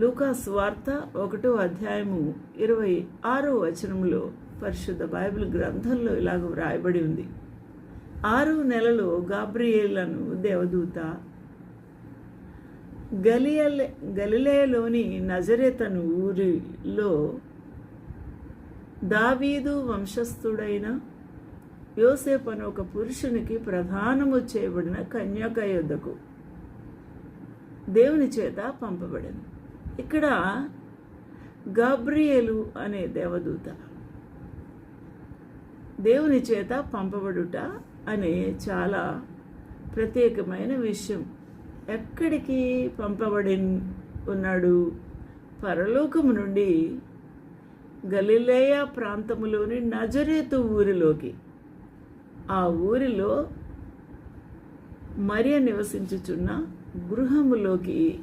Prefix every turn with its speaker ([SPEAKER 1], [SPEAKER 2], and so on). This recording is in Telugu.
[SPEAKER 1] లూకాస్ వార్త ఒకటో అధ్యాయము ఇరవై ఆరో వచనంలో పరిశుద్ధ బైబిల్ గ్రంథంలో ఇలాగ వ్రాయబడి ఉంది. ఆరు నెలలో గాబ్రియేలను దేవదూత గలియలే గలిలేలోని నజరేతను ఊరిలో దావీదు వంశస్థుడైన యోసేపు అని ఒక పురుషునికి ప్రధానము చేయబడిన కన్యాక యుద్ధకు దేవుని చేత పంపబడింది. ఇక్కడ గాబ్రియేలు అనే దేవదూత దేవుని చేత పంపబడుట అనే చాలా ప్రత్యేకమైన విషయం. ఎక్కడికి పంపబడి ఉన్నాడు? పరలోకము నుండి గలిలేయ ప్రాంతములోని నజరేతు ఊరిలోకి. ఆ ఊరిలో మరియ నివసించుచున్న గృహములోకి